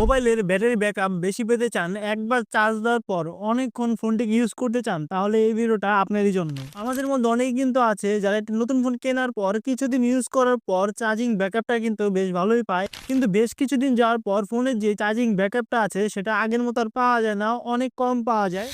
মোবাইলের battery backup বেশি পেতে চান, একবার চার্জ দেওয়ার পর অনেকক্ষণ ফোনটিকে ইউজ করতে চান, তাহলে এই ভিডিওটা আপনারই জন্য। আমাদের মধ্যে অনেকেই কিন্তু আছে যারা একটা নতুন ফোন কেনার পর, কিছুদিন ইউজ করার পর চার্জিং ব্যাকআপটা কিন্তু বেশ ভালোই পায়। কিন্তু বেশ কিছুদিন যাওয়ার পর ফোনের যে চার্জিং ব্যাকআপটা আছে, সেটা আগের মতো আর পাওয়া যায় না, অনেক কম পাওয়া যায়।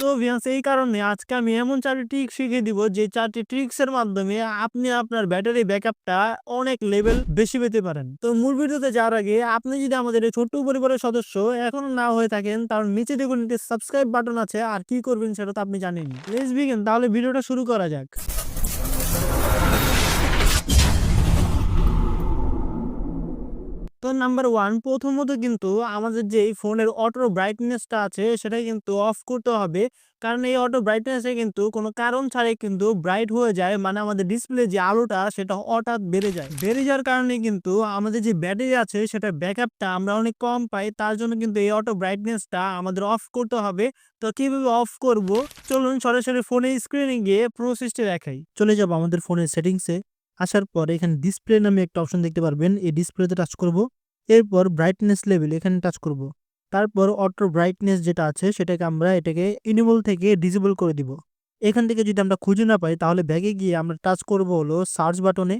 তো ভিয়াস এই কারণে আজকে আমি এমন চারটি ট্রিক শিখিয়ে দিব যে চারটি ট্রিক্সের মাধ্যমে আপনি আপনার ব্যাটারি ব্যাকআপটা অনেক লেভেল বেশি পেতে পারেন। তো মূল ভিডিওতে যাওয়ার আগে আপনি যদি আমাদের এই ছোট্ট পরিবারের সদস্য এখনও না হয়ে থাকেন, তাহলে নিচে দেখুন সাবস্ক্রাইব বাটন আছে, আর কি করবেন সেটা তো আপনি জানেন লেটস বিগিন তাহলে ভিডিওটা শুরু করা যাক। তো নাম্বার ওয়ান প্রথমত কিন্তু আমাদের যে ফোনের অটো ব্রাইটনেসটা আছে, সেটা কিন্তু অফ করতে হবে। কারণ এই অটো ব্রাইটনেসে কিন্তু কোনো কারণ ছাড়াই কিন্তু ব্রাইট হয়ে যায় মানে আমাদের ডিসপ্লে যে আলোটা, সেটা হঠাৎ বেড়ে যায়। বেড়ে যাওয়ার কারণে কিন্তু আমাদের যে ব্যাটারি আছে সেটা ব্যাকআপটা আমরা অনেক কম পাই, তার জন্য কিন্তু এই অটো ব্রাইটনেসটা আমাদের অফ করতে হবে। তো কীভাবে অফ করব? চলুন সরাসরি ফোনের স্ক্রিনে গিয়ে প্রসেসটি দেখাই। চলে যাব আমাদের ফোনের সেটিংসে আসার পর এখানে ডিসপ্লে নামে একটা অপশন দেখতে পারবেন। এই ডিসপ্লেতে টাচ করব। এরপর ব্রাইটনেস লেভেল এখানে টাচ করব। তারপর অটো ব্রাইটনেস যেটা আছে, সেটাকে আমরা এটাকে ইনেবল থেকে ডিসেবল করে দিব। এখান থেকে যদি আমরা খুঁজে না পাই, তাহলে ব্যাগে গিয়ে আমরা টাচ করব হলো সার্চ বাটনে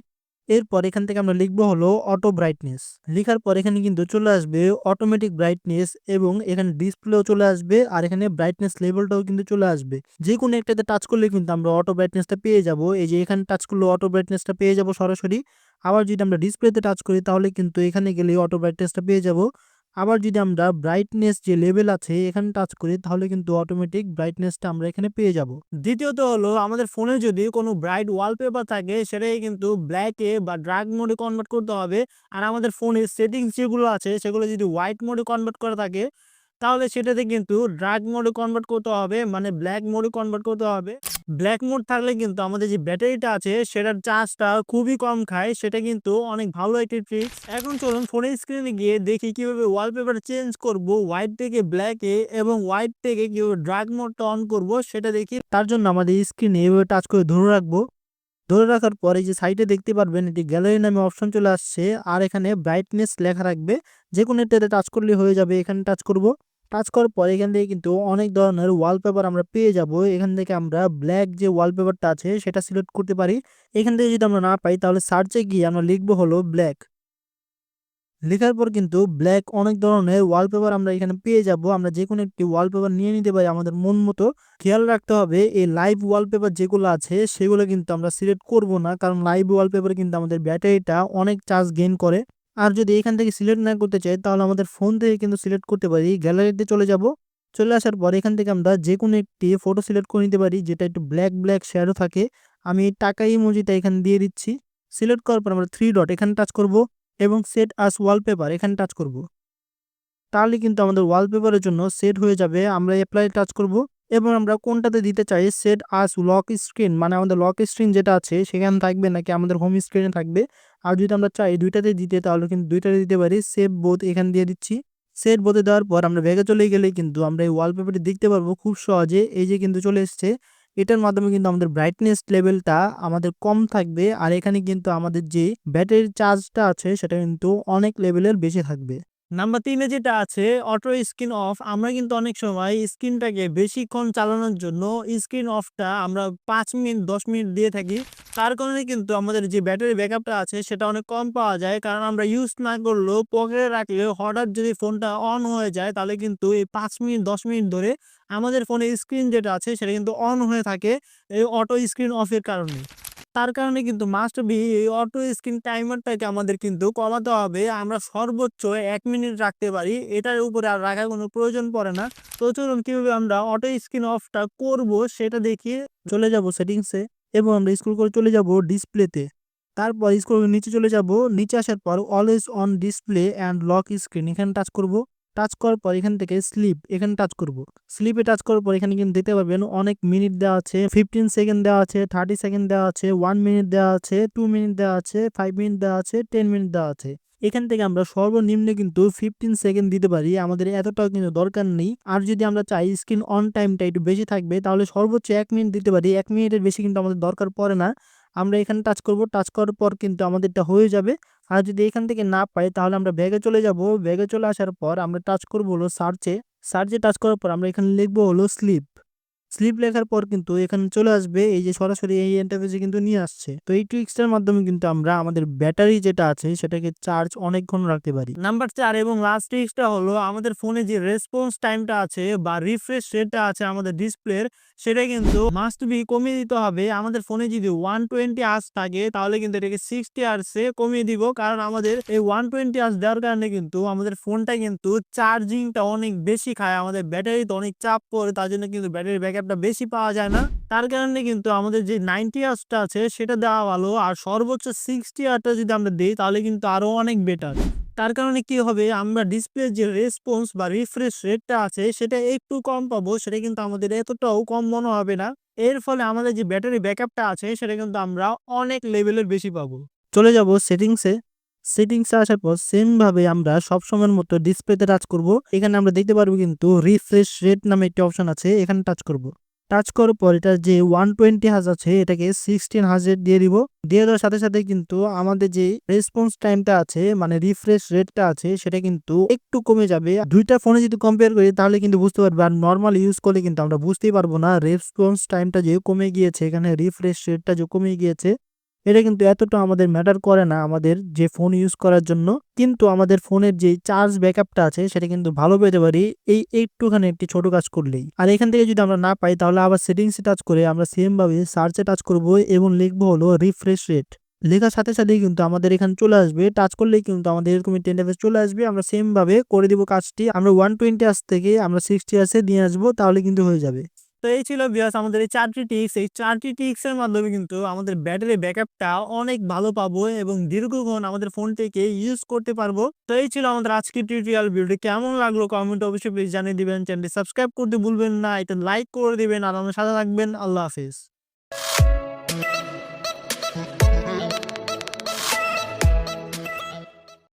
এরপর এখান থেকে আমরা লিখব হলো অটো ব্রাইটনেস লেখার পর এখানে কিন্তু চলে আসবে অটোমেটিক ব্রাইটনেস এবং এখানে ডিসপ্লেও চলে আসবে আর এখানে ব্রাইটনেস লেভেলটাও কিন্তু চলে আসবে। যে কোনো একটাতে টাচ করলে কিন্তু আমরা অটো ব্রাইটনেসটা পেয়ে যাব। এই যে এখানে টাচ করলে অটো ব্রাইটনেসটা পেয়ে যাব সরাসরি। আবার যদি আমরা ডিসপ্লেতে টাচ করি, তাহলে কিন্তু এখানে গেলে অটো ব্রাইটনেসটা পেয়ে যাব। আবার যদি আমরা ব্রাইটনেস যে লেভেল আছে, এখানে টাচ করি, তাহলে কিন্তু অটোমেটিক ব্রাইটনেসটা আমরা এখানে পেয়ে যাব। দ্বিতীয়ত হলো, আমাদের ফোনে যদি কোনো ব্রাইট ওয়ালপেপার থাকে সেটাই কিন্তু ব্ল্যাকে বা ড্রাগ মোডে কনভার্ট করতে হবে। আর আমাদের ফোনের সেটিংস যেগুলো আছে, সেগুলো যদি হোয়াইট মোডে কনভার্ট করা থাকে তাহলে সেটাতে কিন্তু ড্রাগ মোডে কনভার্ট করতে হবে মানে ব্ল্যাক মোডে কনভার্ট করতে হবে। ব্ল্যাক মোড থাকলে কিন্তু আমাদের যে ব্যাটারিটা আছে, সেটার চার্জটা খুবই কম খায়, সেটা কিন্তু অনেক ভালো একটি ট্রিক্স এখন চলুন ফোনের স্ক্রিনে গিয়ে দেখি কীভাবে ওয়ালপেপার চেঞ্জ করব হোয়াইট থেকে ব্ল্যাকে এবং হোয়াইট থেকে কীভাবে ড্রাগ মোডটা অন করব, সেটা দেখি। তার জন্য আমাদের স্ক্রিনে এভাবে টাচ করে ধরে রাখব। ধরে রাখার পরে যে সাইডে দেখতে পারবেন, এটি গ্যালারি নামে অপশন চলে আসছে। আর এখানে ব্রাইটনেস লেখা রাখবে। যে কোনো এটাতে টাচ করলে হয়ে যাবে। এখানে টাচ করব। টাচ করার পরে এখান থেকে কিন্তু অনেক ধরনের ওয়ালপেপার আমরা পেয়ে যাব। এখান থেকে আমরা ব্ল্যাক যে ওয়ালপেপারটা আছে, সেটা সিলেক্ট করতে পারি। এখান থেকে যদি আমরা না পাই, তাহলে সার্চে গিয়ে আমরা লিখব হলো ব্ল্যাক লেখার পর কিন্তু ব্ল্যাক অনেক ধরনের ওয়ালপেপার আমরা এখানে পেয়ে যাব। আমরা যে কোনো একটি ওয়ালপেপার নিয়ে নিতে পারি। আমাদের মন মতো খেয়াল রাখতে হবে। এই লাইভ ওয়ালপেপার যেগুলো আছে, সেগুলো কিন্তু আমরা সিলেক্ট করব না। কারণ লাইভ ওয়ালপেপার কিন্তু আমাদের ব্যাটারিটা অনেক চার্জ গেইন করে। আর যদি এখান থেকে সিলেক্ট না করতে চাই, তাহলে আমাদের ফোন থেকে কিন্তু সিলেক্ট করতে পারি। গ্যালারিতে চলে যাব। চলে আসার পর এখান থেকে আমরা যে কোনো একটি ফটো সিলেক্ট করে নিতে পারি, যেটা একটু ব্ল্যাক ব্ল্যাক শ্যাডো থাকে। আমি টাকা ইমোজিটা এখানে দিয়ে দিচ্ছি। সিলেক্ট করার পর আমরা থ্রি ডট এখানে টাচ করব। এবং সেট আস ওয়ালপেপার এখানে টাচ করব। তাহলে কিন্তু আমাদের ওয়ালপেপারের জন্য সেট হয়ে যাবে, আমরা অ্যাপ্লাই টাচ করব এবং আমরা কোনটাতে দিতে চাই? সেট আস লক স্ক্রিন মানে আমাদের লক স্ক্রিন যেটা আছে, সেখানে থাকবে নাকি আমাদের হোম স্ক্রিনে থাকবে? আর যদি আমরা চাই দুইটাতে দিতে, তাহলে কিন্তু দুইটাতে দিতে পারি। সেভ বোধ এখানে দিয়ে দিচ্ছি। সেট বোধে দেওয়ার পর আমরা ব্যাগে চলে গেলে কিন্তু আমরা এই ওয়ালপেপারটি দেখতে পারব খুব সহজে। এই যে কিন্তু চলে এসছে এটার মাধ্যমে কিন্তু আমাদের ব্রাইটনেস লেভেলটা আমাদের কম থাকবে। আর এখানে কিন্তু আমাদের যে ব্যাটারির চার্জটা আছে, সেটা কিন্তু অনেক লেভেলের বেশি থাকবে। নাম্বার তিনে যেটা আছে অটো স্ক্রিন অফ আমরা কিন্তু অনেক সময় স্ক্রিনটাকে বেশিক্ষণ চালানোর জন্য স্ক্রিন অফটা আমরা পাঁচ মিনিট, দশ মিনিট দিয়ে থাকি। তার কারণে কিন্তু আমাদের যে ব্যাটারি ব্যাকআপটা আছে সেটা অনেক কম পাওয়া যায়। কারণ আমরা ইউজ না করলেও পকেটে রাখলে হঠাৎ যদি ফোনটা অন হয়ে যায়, তাহলে কিন্তু এই পাঁচ মিনিট, দশ মিনিট ধরে আমাদের ফোনে স্ক্রিন যেটা আছে সেটা কিন্তু অন হয়ে থাকে এই অটো স্ক্রিন অফের কারণে। তার কারণে কিন্তু মাস্ট বি এই অটো স্ক্রিন টাইমারটাকে আমাদের কিন্তু কমাতে হবে। আমরা সর্বোচ্চ এক মিনিট রাখতে পারি, এটার উপরে আর রাখার কোনো প্রয়োজন পড়ে না। তো চলুন কীভাবে আমরা অটো স্ক্রিন অফটা করব সেটা দেখিয়ে চলে যাব সেটিংসে এবং আমরা স্ক্রল করে চলে যাব ডিসপ্লেতে তারপর স্ক্রল নিচে চলে যাব। নিচে আসার পর always on display and lock screen এখানে টাচ করব। টাচ করার পর এখান থেকে স্লিপ এখানে টাচ করব। স্লিপে টাচ করার পর এখানে কিন্তু দেখতে পাবেন অনেক মিনিট দেওয়া আছে। ফিফটিন সেকেন্ড দেওয়া আছে থার্টি সেকেন্ড দেওয়া আছে ওয়ান মিনিট দেওয়া আছে টু মিনিট দেওয়া আছে ফাইভ মিনিট দেওয়া আছে টেন মিনিট দেওয়া আছে। এখান থেকে আমরা সর্বনিম্নে কিন্তু ফিফটিন সেকেন্ড দিতে পারি। আমাদের এতটাও কিন্তু দরকার নেই। আর যদি আমরা চাই স্ক্রিন অন টাইমটা একটু বেশি থাকবে, তাহলে সর্বোচ্চ এক মিনিট দিতে পারি। এক মিনিটের বেশি কিন্তু আমাদের দরকার পড়ে না। আমরা এখানে টাচ করব। টাচ করার পর কিন্তু আমাদেরটা হয়ে যাবে। আর যদি এখান থেকে না পাই, তাহলে আমরা ব্যাগে চলে যাব। ব্যাগে চলে আসার পর আমরা টাচ করব হলো সার্চে। সার্চে টাচ করার পর আমরা এখানে লিখব হলো স্লিপ স্লিপ লেখার পর কিন্তু এখানে চলে আসবে, এই যে সরাসরি এই ইন্টারফেসে কিন্তু নিয়ে আসছে। তো এই ট্রিক্সটার মাধ্যমে কিন্তু আমরা আমাদের ব্যাটারি যেটা আছে সেটাকে চার্জ অনেকক্ষণ রাখতে পারি। নাম্বার চার এবং লাস্ট ট্রিক্সটা হলো আমাদের ফোনে যে রেসপন্স টাইমটা আছে বা রিফ্রেশ রেটটা আছে আমাদের ডিসপ্লের সেটা কিন্তু মাস্ট বি কমিয়ে দিতে হবে। আমাদের ফোনে যদি ওয়ান টোয়েন্টি আর্স থাকে, তাহলে কিন্তু এটাকে সিক্সটি আর্সে কমিয়ে দিব। কারণ আমাদের এই ওয়ান টোয়েন্টি আর্স দেওয়ার কারণে কিন্তু আমাদের ফোনটা কিন্তু চার্জিংটা অনেক বেশি খায়, আমাদের ব্যাটারিতে অনেক চাপ পড়ে, তার জন্য কিন্তু ব্যাটারি ব্যাকআপটা বেশি পাওয়া যায় না। তার কারণে কিন্তু আমাদের যে নাইনটি আর্সটা আছে, সেটা দেওয়া ভালো। আর সর্বোচ্চ সিক্সটি আর্সটা যদি আমরা দিই, তাহলে কিন্তু আরও অনেক বেটার তার কারণে কি হবে, আমরা ডিসপ্লে যে রেসপন্স বা রিফ্রেশ রেটটা আছে, সেটা একটু কম পাবো। সেটা কিন্তু আমাদের এতটাও কম মনে হবে না। এর ফলে আমাদের যে ব্যাটারি ব্যাকআপটা আছে, সেটা কিন্তু আমরা অনেক লেভেলের বেশি পাবো। চলে যাব সেটিংসে সেটিংসে আসার পর সেম ভাবে আমরা সবসময়ের মতো ডিসপ্লেতে টাচ করব। এখানে আমরা দেখতে পারব কিন্তু রিফ্রেশ রেট নামে একটি অপশন আছে, এখানে টাচ করব। টাচ করার পর এটা যে ওয়ান টোয়েন্টি হাজ আছে, এটাকে সিক্সটিন হাজের দিয়ে দিব। দিয়ে দেওয়ার সাথে সাথে কিন্তু আমাদের যে রেসপন্স টাইমটা আছে মানে রিফ্রেশ রেটটা আছে, সেটা কিন্তু একটু কমে যাবে। দুইটা ফোনে যদি কম্পেয়ার করি, তাহলে কিন্তু বুঝতে পারবে, আর নর্মাল ইউজ করলে কিন্তু আমরা বুঝতেই পারব না রেসপন্স টাইমটা যে কমে গিয়েছে, এখানে রিফ্রেশ রেটটা যে কমে গিয়েছে। এটা কিন্তু এতটা আমাদের ম্যাটার করে না আমাদের যে ফোন ইউজ করার জন্য। কিন্তু আমাদের ফোনের যে চার্জ ব্যাকআপটা আছে, সেটা কিন্তু ভালো পেতে পারি এই একটুখানি একটি ছোট কাজ করলেই। আর এখান থেকে যদি আমরা না পাই, তাহলে আবার সেটিংসে টাচ করে আমরা সেম ভাবে সার্চে টাচ করব এবং লিখব হলো রিফ্রেশ রেট লেখার সাথে সাথেই কিন্তু আমাদের এখানে চলে আসবে। টাচ করলেই কিন্তু আমাদের এরকম ইন্টারফেস চলে আসবে। আমরা সেম ভাবে করে দিব কাজটি। আমরা ওয়ান টোয়েন্টি আস থেকে আমরা সিক্সটি আসে নিয়ে আসব, তাহলে কিন্তু হয়ে যাবে। তো এই ছিল বিয়াস আমাদের এই চারটি টিক্স এই চারটি টিক্সের মাধ্যমে কিন্তু আমাদের ব্যাটারি ব্যাকআপটা অনেক ভালো পাবো এবং দীর্ঘক্ষণ আমাদের ফোনটিকে ইউজ করতে পারব। তো এই ছিল আমাদের আজকের টিউটোরিয়াল ভিডিওটি কেমন লাগল কমেন্ট অবশ্যই প্লিজ জানিয়ে দিবেন। চ্যানেলটি সাবস্ক্রাইব করতে ভুলবেন না। এটা লাইক করে দিবেন। আর আমার সাথে থাকবেন। আল্লাহ হাফিজ।